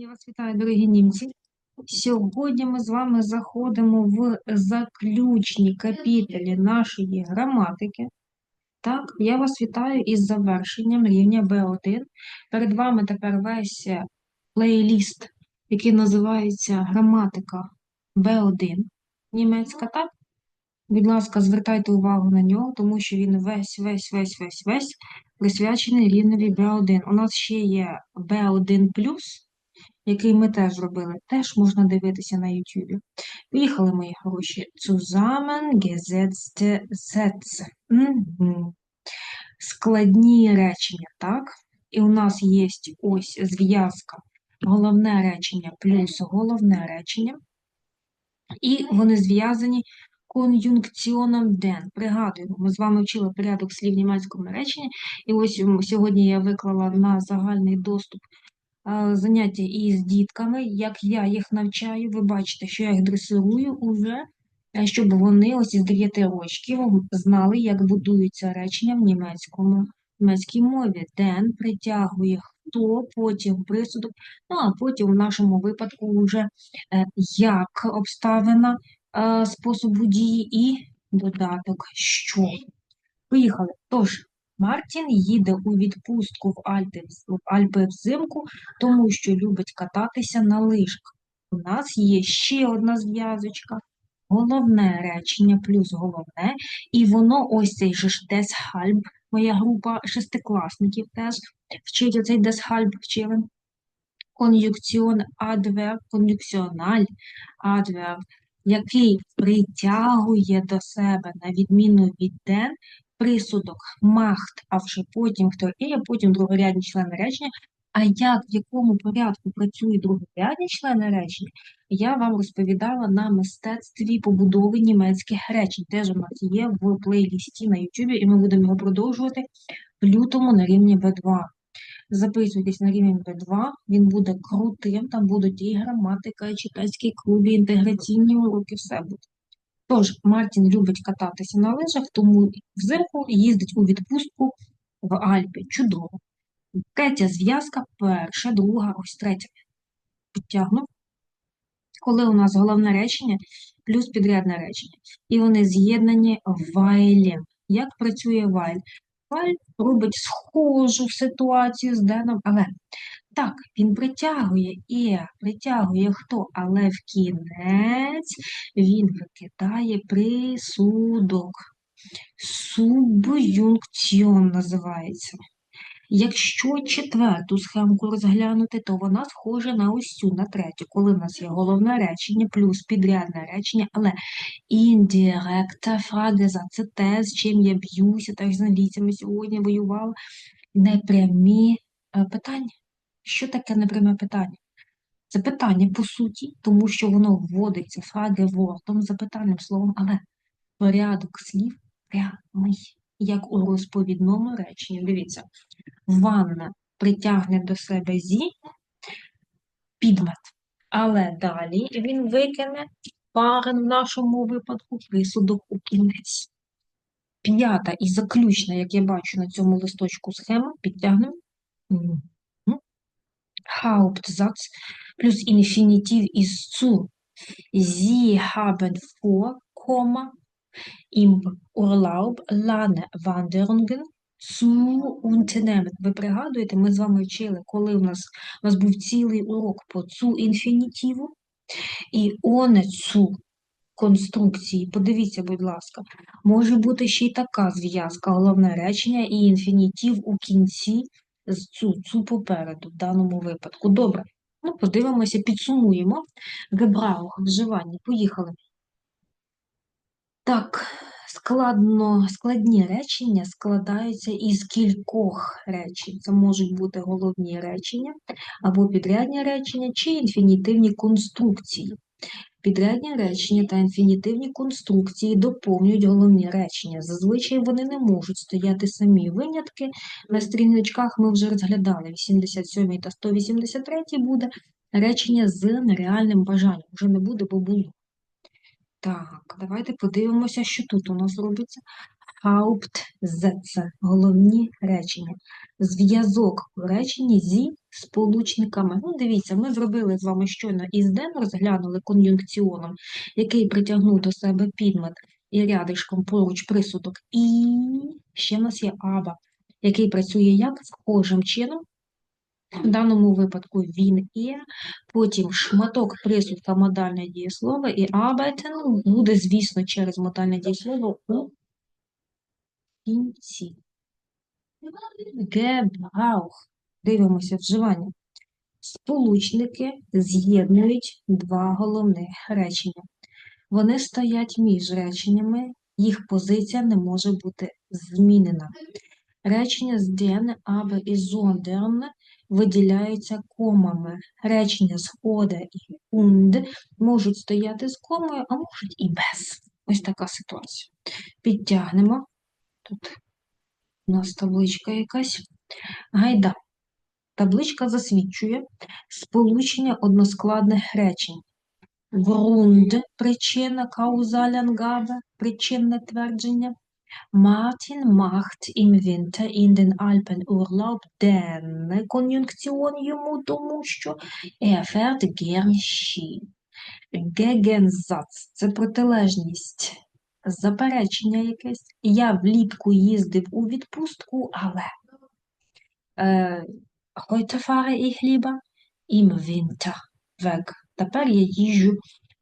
Я вас вітаю, дорогі німці. Сьогодні ми з вами заходимо в заключні капіталі нашої граматики. Так, я вас вітаю із завершенням рівня B1. Перед вами тепер весь плейліст, який називається Граматика B1 німецька, так? Будь ласка, звертайте увагу на нього, тому що він весь, весь, весь, весь, весь присвячений рівневі B1. У нас ще є B1+, який ми теж зробили, теж можна дивитися на YouTube. Поїхали, мої хороші. Zusammengesetzte Sätze. Складні речення, так? І у нас є ось зв'язка головне речення плюс головне речення. І вони зв'язані кон'юнкціоном den. Пригадуємо, ми з вами вчили порядок слів німецькому реченні, і ось сьогодні я виклала на загальний доступ е, заняття із дітками, як я їх навчаю. Ви бачите, що я їх дресирую уже, е, щоб вони ось із 9 років знали, як будуються речення в німецькому німецькій мові. Den притягує хто, потім присудок, ну а потім в нашому випадку вже е, як обставина способу дії і додаток що. Поїхали. Тож, Мартін їде у відпустку в Альпи, в Альпи взимку, тому що любить кататися на лижках. У нас є ще одна зв'язочка. Головне речення плюс головне, і воно ось цей же ж deshalb, моя група шестикласників теж вчить оцей deshalb вчили. Кон'юкціон адверб, кон'юкціональ адверб, який притягує до себе, на відміну від den, присудок махт, а вже потім хто і, а потім другорядні члени речення. А як, в якому порядку працюють другорядні члени речення, я вам розповідала на мистецтві побудови німецьких речень. Теж у нас є в плейлісті на YouTube, і ми будемо його продовжувати в лютому на рівні B2. Записуйтесь на рівень B2, він буде крутим, там будуть і граматика, і читацький клуб, і інтеграційні уроки, все буде. Тож, Мартін любить кататися на лижах, тому взимку їздить у відпустку в Альпі. Чудово. Третя зв'язка, перша, друга, ось третя. Підтягнув. Коли у нас головне речення плюс підрядне речення. І вони з'єднані вайлем. Як працює вайль? Вайль робить схожу ситуацію з деном, але так, він притягує і притягує хто, але в кінець він викидає присудок. Субюнкціон називається. Якщо четверту схемку розглянути, то вона схожа на цю, на третю, коли в нас є головне речення плюс підрядне речення, але індиректа фраза це те, з чим я б'юся, так з англійцями сьогодні воювала. Непрямі е, питання. Що таке непряме питання? Це питання по суті, тому що воно вводиться фрагевортом, запитальним словом, але порядок слів прямий, як у розповідному реченні. Дивіться, ванна притягне до себе зі підмет, але далі він викине парен в нашому випадку присудок у кінець. П'ята і заключна, як я бачу на цьому листочку схема, підтягнемо. Hauptsatz плюс Infinitiv ist zu. Sie haben vor, im Urlaub lange Wanderungen zu unternehmen. Ви пригадуєте, ми з вами вчили, коли у нас, у нас був цілий урок по цу інфінітиву і оне цу конструкції. Подивіться, будь ласка, може бути ще й така зв'язка, головне речення і інфінітив у кінці з цу, цу попереду в даному випадку. Добре. Ну, подивимося, підсумуємо. Гебраух, вживання. Поїхали. Так, складно, складні речення складаються із кількох речень. Це можуть бути головні речення, або підрядні речення, чи інфінітивні конструкції. Підрядні речення та інфінітивні конструкції доповнюють головні речення. Зазвичай вони не можуть стояти самі. Винятки на стріночках ми вже розглядали. 87 та 183 буде речення з нереальним бажанням. Вже не буде, бо було. Так, давайте подивимося, що тут у нас робиться. Hauptsätze – головні речення. Зв'язок у реченні зі сполучниками. Ну, дивіться, ми зробили з вами щойно із ден, розглянули кон'юнкціоном, який притягнув до себе підмет і рядишком поруч присудок. І ще в нас є аба, який працює як схожим чином. В даному випадку він є, потім шматок присудка модальне дієслово, і arbeiten буде, звісно, через модальне дієслово у кінці. Gebrauch. Дивимося вживання. Сполучники з'єднують два головних речення. Вони стоять між реченнями, їх позиція не може бути змінена. Речення з den, aber і sondern виділяються комами. Речення з oder і und можуть стояти з комою, а можуть і без. Ось така ситуація. Підтягнемо. Тут у нас табличка якась. Гайда. Табличка засвідчує сполучення односкладних речень. Grund – причина, каузалянгаbe, причинне твердження. Martin macht im Winter in den Alpen Urlaub, denn кон'юнкціон йому, тому що er fährt gern Ski. Gegensatz – це протилежність, заперечення якесь. Я влітку їздив у відпустку, але е, heute fahre ich lieber weg. Тепер я їжджу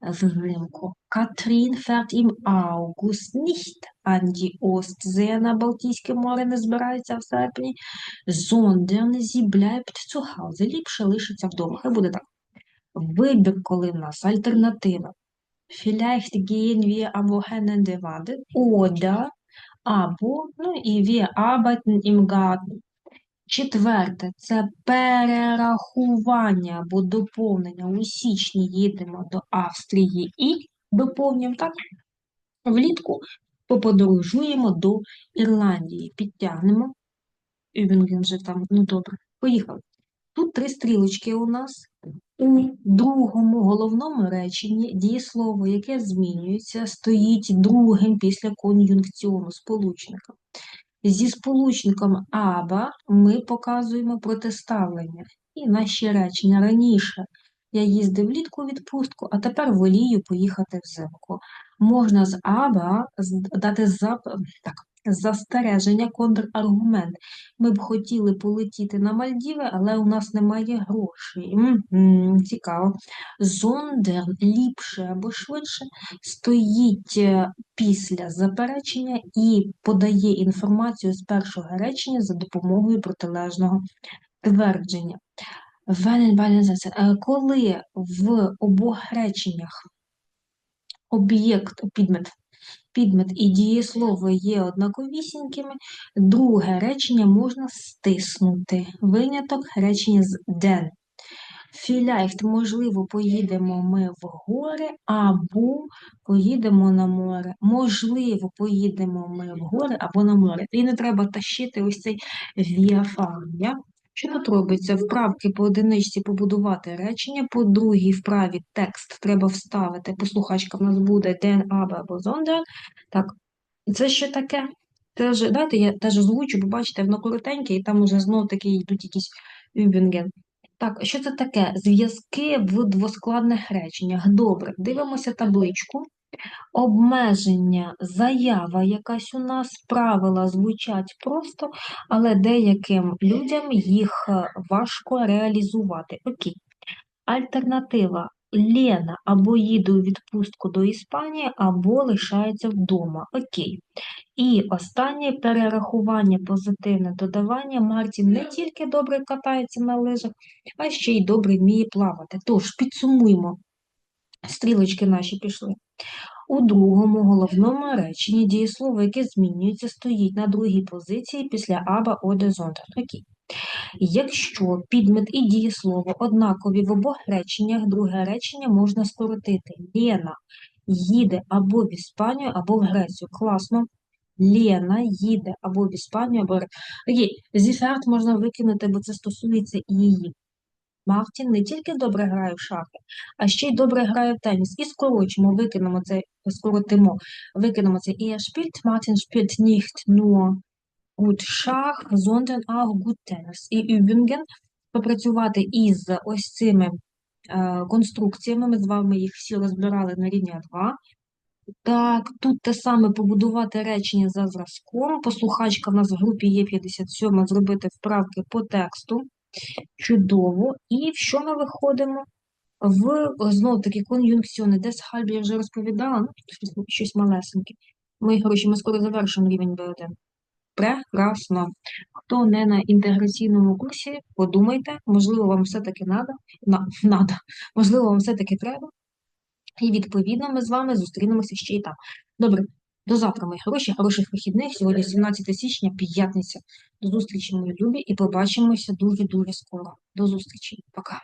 взимку. Катрін fährt im August nicht an die на Балтійське море не збирається в серпні, sondern sie bleibt zu. Ліпше лишиться вдома. Хай буде так. Вибір, коли в нас альтернатива. Vielleicht gehen wir am Wochenende wandern oder або, ну і wir arbeiten im. Четверте це перерахування або доповнення. У січні їдемо до Австрії і доповнюємо так. Влітку поподорожуємо до Ірландії. Підтягнемо. Übungen вже там, ну добре, поїхали. Тут три стрілочки у нас. У другому головному реченні дієслово, яке змінюється, стоїть другим після кон'юнкціону сполучника. Зі сполучником аба ми показуємо протиставлення. І наші речення раніше я їздив влітку відпустку, а тепер волію поїхати взимку. Можна з аба дати зап... так, застереження, контраргумент. Ми б хотіли полетіти на Мальдіви, але у нас немає грошей. М -м, цікаво. Зондер ліпше або швидше стоїть е, після заперечення і подає інформацію з першого речення за допомогою протилежного твердження. Е, коли в обох реченнях об'єкт підмет підмет і дієслово є однаковісінькими, друге речення можна стиснути. Виняток речення з den. Vielleicht, можливо, поїдемо ми в гори, або поїдемо на море. Можливо, поїдемо ми в гори або на море. І не треба тащити ось цей віафан. Що тут робиться? Вправки по одиничці побудувати речення, по другій вправі текст треба вставити. Послухачка в нас буде den, aber або sondern. Так, це що таке? Теж, дайте я теж озвучу, бо бачите, воно коротеньке, і там уже знов таки йдуть якісь übungen. Так, що це таке? Зв'язки в двоскладних реченнях. Добре, дивимося табличку. Обмеження, заява якась у нас, правила звучать просто, але деяким людям їх е, важко реалізувати. Окей. Альтернатива Лена або їде у відпустку до Іспанії, або лишається вдома. Окей. І останнє перерахування, позитивне додавання. Мартін не тільки добре катається на лижах, а ще й добре вміє плавати. Тож, підсумуємо, стрілочки наші пішли. У другому головному реченні дієслово, яке змінюється, стоїть на другій позиції після аба оде. Окей. Якщо підмет і дієслово однакові в обох реченнях, друге речення можна скоротити. Лена їде або в Іспанію, або в Грецію. Класно. Лена їде або в Іспанію, або Окей, зіферт можна викинути, бо це стосується і її. Мартін не тільки добре грає в шахи, а ще й добре грає в теніс. І скорочимо, викинемо це, скоротимо, викинемо це. Er spielt, Martin spielt nicht nur gut Schach, sondern auch gut Tennis. І übungen попрацювати із ось цими е, конструкціями. Ми з вами їх всі розбирали на рівні А2. Так, тут те саме побудувати речення за зразком. Послухачка в нас в групі є 57, зробити вправки по тексту. Чудово. І в що ми виходимо? В, знову таки, кон'юнкціони. Deshalb я вже розповідала, ну, тут щось, малесеньке. Мої хороші, ми скоро завершимо рівень B1. Прекрасно. Хто не на інтеграційному курсі, подумайте, можливо, вам все-таки надо, на, надо, можливо, вам все-таки треба. І відповідно ми з вами зустрінемося ще й там. Добре, до завтра, мої хороші, хороших вихідних. Сьогодні 17 січня, п'ятниця. До зустрічі, мої любі, і побачимося дуже-дуже скоро. До зустрічі. Пока.